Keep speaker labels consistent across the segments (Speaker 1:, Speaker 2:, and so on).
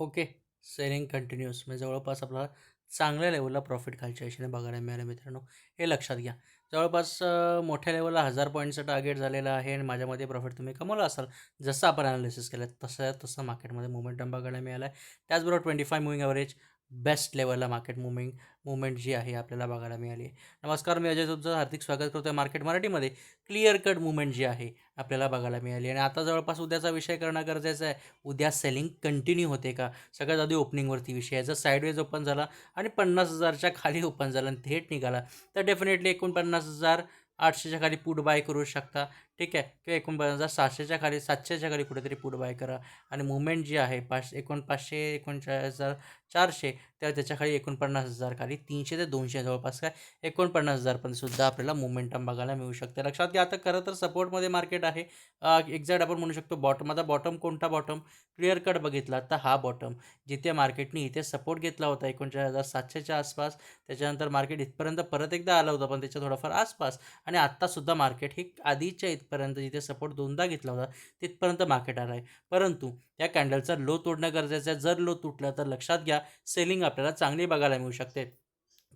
Speaker 1: Okay selling continuous. म्हणजे जवळपास आपल्याला चांगल्या लेवलला प्रॉफिट खालच्या दिशेने बघायला मिळालं मित्रांनो. हे लक्षात घ्या. जवळपास मोठ्या लेवलला हजार पॉईंटचं टार्गेट झालेलं आहे आणि माझ्यामध्ये प्रॉफिट तुम्ही कमवलं असाल. जसं आपण ॲनालिसिस केलं तसं तसं मार्केटमध्ये मुवमेंटम बघायला मिळालं आहे त्याचबरोबर twenty five moving average best लेवलला मार्केट मुविंग मुवमेंट जी आहे आपल्याला बघायला मिळाली आहे. नमस्कार मी अजय तुमचं हार्दिक स्वागत करतो आहे मार्केट मराठीमध्ये. क्लिअर कट मुवमेंट जी आहे आपल्याला बघायला मिळाली आणि आता जवळपास उद्याचा विषय करणं गरजेचं आहे. उद्या सेलिंग कंटिन्यू होते का? सगळ्यात आधी ओपनिंगवरती विषय आहे. जर साईडवेज ओपन झाला आणि पन्नास हजारच्या खाली ओपन झाला आणि थेट निघाला तर डेफिनेटली एकोणपन्नास हजार आठशेच्या खाली पुट बाय करू शकता. ठीक आहे? किंवा एकोणपन्नास हजार सातशेच्या खाली सातशेच्या खाली कुठेतरी पुट बाय करा. आणि मुवमेंट जी आहे पाचशे एकोणपाचशे एकोणचाळीस हजार चारशे तर त्याच्याखाली एकोणपन्नास हजार खाली तीनशे ते दोनशे जवळपास काय? एकोणपन्नास हजारपर्यंत सुद्धा आपल्याला मुवमेंटम बघायला मिळू शकते. लक्षात घ्या आता खरं तर सपोर्टमध्ये मार्केट आहे. एक्झॅक्ट आपण म्हणू शकतो बॉटम आता बॉटम कोणता बॉटम क्लिअर कट बघितला तर हा बॉटम जिथे मार्केटने इथे सपोर्ट घेतला होता एकोणचाळीस हजार सातशेच्या आसपास त्याच्यानंतर मार्केट इथपर्यंत परत एकदा आलं होतं पण त्याच्या थोडंफार आसपास. आणि आत्तासुद्धा मार्केट हे आधीच्या इथपर्यंत जिथे सपोर्ट दोनदा घेतला होता तिथपर्यंत मार्केट आलं आहे परंतु या कॅन्डलचा लो तोडणं गरजेचं आहे. जर लो तुटलं तर लक्षात घ्या सेलिंग आपल्याला चांगली बघायला मिळू शकते.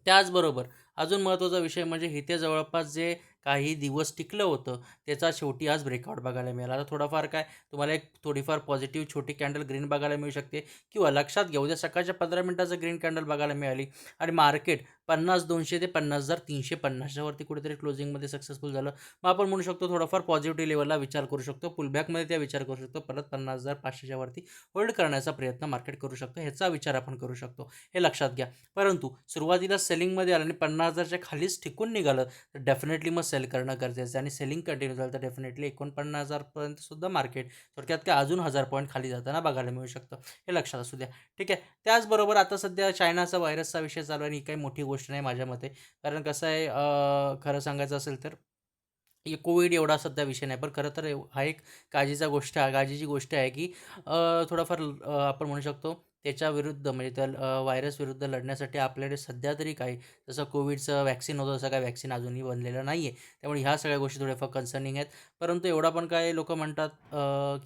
Speaker 1: त्याचबरोबर अजून महत्त्वाचा विषय म्हणजे इथे जवळपास जे काही दिवस टिकलं होतं. त्याचा शेवटी आज ब्रेकआउट बघायला मिळाला. आता थोडाफार काय तुम्हाला एक थोडीफार पॉझिटिव्ह छोटी कॅन्डल ग्रीन बघायला मिळू शकते. किंवा लक्षात घ्या उद्या सकाळच्या पंधरा मिनटाचं ग्रीन कॅन्डल बघायला मिळाली आणि मार्केट पन्नास दोनशे ते पन्नास हजार तीनशे पन्नासच्यावरती कुठेतरी क्लोजिंगमध्ये सक्सेसफुल झालं. मग आपण म्हणू शकतो थोडाफार पॉझिटिव्ह लेवलला विचार करू शकतो. पुलबॅकमध्ये त्या विचार करू शकतो. परत पन्नास हजार पाचशेच्या वरती होल्ड करण्याचा प्रयत्न मार्केट करू शकतो. ह्याचा विचार आपण करू शकतो. हे लक्षात घ्या. परंतु सुरुवातीला सेलिंगमध्ये आलं आणि पन्नास हजारच्या खालीच टिकून निघालं तर डेफिनेटली मग सेल करणं गरजेचं आहे आणि सेलिंग कंटिन्यू झालं तर डेफिनेटली एकोणपन्नास हजारपर्यंत सुद्धा मार्केट थोडक्यात काय अजून हजार पॉईंट खाली जाताना बघायला मिळू शकतं. हे लक्षात असू द्या. ठीक आहे. त्याचबरोबर आता सध्या चायनाचा व्हायरसचा विषय चालू आहे आणि ही काही मोठी गोष्ट नाही माझ्या मते. कारण कसं आहे खरं सांगायचं असेल तर कोविड एवढा सध्या विषय नाही. पण खरं तर हा एक काळजीचा गोष्ट आहे. काळजीची गोष्ट आहे की थोडाफार आपण म्हणू शकतो त्याच्या विरुद्ध म्हणजे त्या व्हायरसविरुद्ध लढण्यासाठी आपल्याकडे सध्या तरी काही जसं कोविडचं वॅक्सिन होतं तसं काय वॅक्सिन अजूनही बनलेलं नाही आहे त्यामुळे ह्या सगळ्या गोष्टी थोड्याफार कन्सर्निंग आहेत. परंतु एवढा पण काय लोक म्हणतात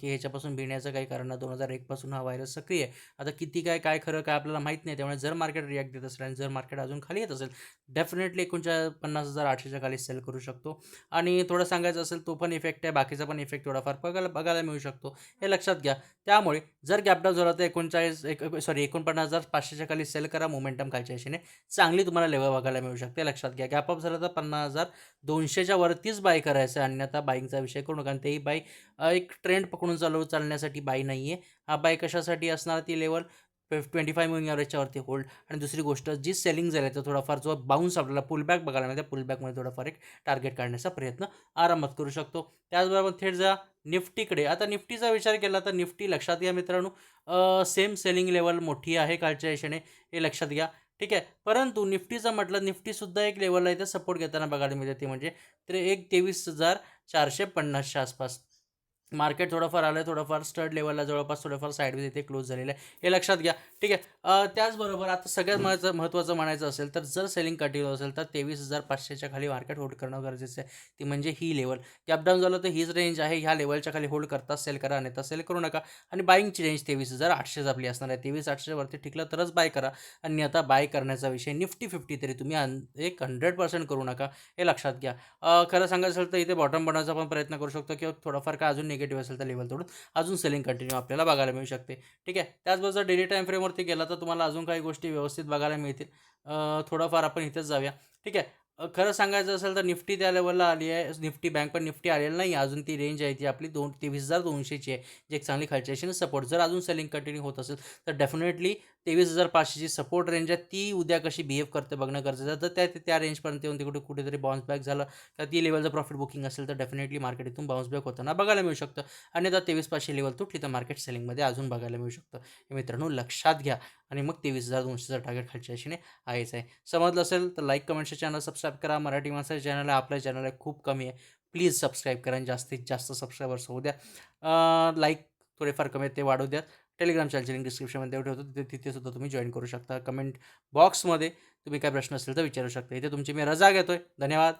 Speaker 1: की ह्याच्यापासून भिण्याचं काही कारण दोन हजार एकपासून हा व्हायरस सक्रिय आहे. आता किती काय काय खरं काय आपल्याला माहीत नाही. त्यामुळे जर मार्केट रिॲक्ट देत असेल आणि जर मार्केट अजून खाली येत असेल डेफिनेटली एकोणच्या पन्नास हजार आठशेच्या खाली सेल करू शकतो. आणि थोडं सांगायचं असेल तो पण इफेक्ट आहे. बाकीचा पण इफेक्ट थोडाफार बघायला बघायला मिळू शकतो. हे लक्षात घ्या. त्यामुळे जर गॅपडाऊन झाला तर एकोणचाळीस एक सॉरी एकोणपन्नास हजार पाचशेच्या खाली सेल करा मोमेंटम खालच्या दिशेने. चांगली तुम्हाला लेवल बघायला मिळू शकते लक्षात घ्या. गॅपअप झालं तर पन्नास हजार दोनशेच्या वरतीच बाय करायचं आहे. अन्यथा बाईंगचा विषय करू नका. कारण तेही बाई एक ट्रेंड पकडून चालू चालण्यासाठी बाई नाही आहे हा बाय कशासाठी असणार ती लेवल ट्वेंटी फाय मुविंग ॲव्हरेजच्यावरती होल्ड आणि दुसरी गोष्ट जी सेलिंग झाली तर थोडाफार जो बाउन्स आपल्याला पुलबॅक बघायला मिळते पुलबॅकमध्ये थोडाफार एक टार्गेट काढण्याचा प्रयत्न आरामात करू शकतो. त्याचबरोबर थेट जा निफ्टीकडे. आता निफ्टीचा विचार केला तर निफ्टी लक्षात घ्या मित्रांनो. सेम सेलिंग लेवल मोठी आहे कालच्या दिशेने हे लक्षात घ्या. ठीक आहे? परंतु निफ्टीचं म्हटलं निफ्टीसुद्धा एक लेवलला इथे सपोर्ट घेताना बघायला मिळते. ते म्हणजे तर एक तेवीस हजार चारशे पन्नासच्या आसपास. मार्केट थोडंफार आलं आहे थोडंफार स्टड लेवलला जवळपास थोडंफार साईडवेज इथे क्लोज झालेलं आहे. हे लक्षात घ्या. ठीक आहे. त्याचबरोबर आता सगळ्यात महत्त्वाचं महत्त्वाचं म्हणायचं असेल तर जर सेलिंग कंटिन्यू असेल तर तेवीस हजार पाचशेच्या खाली मार्केट होल्ड करणं गरजेचं आहे. ती म्हणजे ही लेवल कॅपडाऊन झालं तर हीच रेंज आहे. ह्या लेवलच्या खाली होल्ड करता सेल करा अन्यथा सेल करू नका. आणि बाईंगची रेंज तेवीस हजार आठशेच आपली असणार आहे. तेवीस आठशेवरती टिकलं तरच बाय करा. आणि आता बाय करण्याचा विषय निफ्टी फिफ्टी तरी तुम्ही अन- एक हंड्रेड पर्सेंट करू नका. हे लक्षात घ्या. खरं सांगायचं असेल तर इथे बॉटम बनवायचा पण प्रयत्न करू शकतो किंवा थोडाफार काय अजून निगेटिव्ह असेल तर लेवल तोडून अजून सेलिंग कंटिन्यू आपल्याला बघायला मिळू शकते. ठीक आहे? त्याचबरोबर जर डेली टाईम फ्रेमवरती गेला तर तुम्हाला अजून काही गोष्टी व्यवस्थित बघायला मिळतील. थोडंफार आपण इथेच जाऊया. ठीक आहे? खरं सांगायचं असेल तर निफ्टी त्या लेवलला आली आहे. निफ्टी बँक पण निफ्टी आलेलं नाही. अजून ती रेंज आहे ती आपली दोन तेवीस हजार दोनशेची आहे. जी एक चांगली खालच्या सपोर्ट जर अजून सेलिंग कंटिन्यू होत असेल तर डेफिनेटली तेवीस हजार पाचशेची सपोर्ट रेंज आहे. ती उद्या कशी बिहेव करते बघणं गरजेचं तर त्या त्या रेंजपर्यंत येऊन तिकडे कुठेतरी बाउन्स बॅक झालं. किंवा ती लेवलचं प्रॉफिट बुकिंग असेल तर डेफिनेटली मार्केट इथून बाउन्स बॅक होताना बघायला मिळू शकतं. आणि आता तेवीस पाचशे लेवल तुटली तर मार्केट सेलिंगमध्ये अजून बघायला मिळू शकतं. हे मित्रांनो लक्षात घ्या. आणि मग तेवीस हजार दोनशेचा टार्गेट खालच्या दिशेने आहेच आहे. समजलं असेल तर लाईक कमेंटचे चॅनल सबस्क्राईब करा. मराठी माणसाच्या चॅनल आहे. आपलं चॅनल आहे. खूप कमी आहे. प्लीज सबस्क्राईब करा. आणि जास्तीत जास्त सबस्क्रायबर्स होऊ द्या. लाईक थोडेफार कमी आहेत ते वाढू द्या टेलिग्राम चॅनलची लिंक डिस्क्रिप्शनमध्ये ठेवतो. तिथे तिथे सुद्धा तुम्ही जॉईन करू शकता. कमेंट बॉक्समध्ये तुम्ही काय प्रश्न असेल तर विचारू शकता. इथे तुमची मी रजा घेतो आहे धन्यवाद.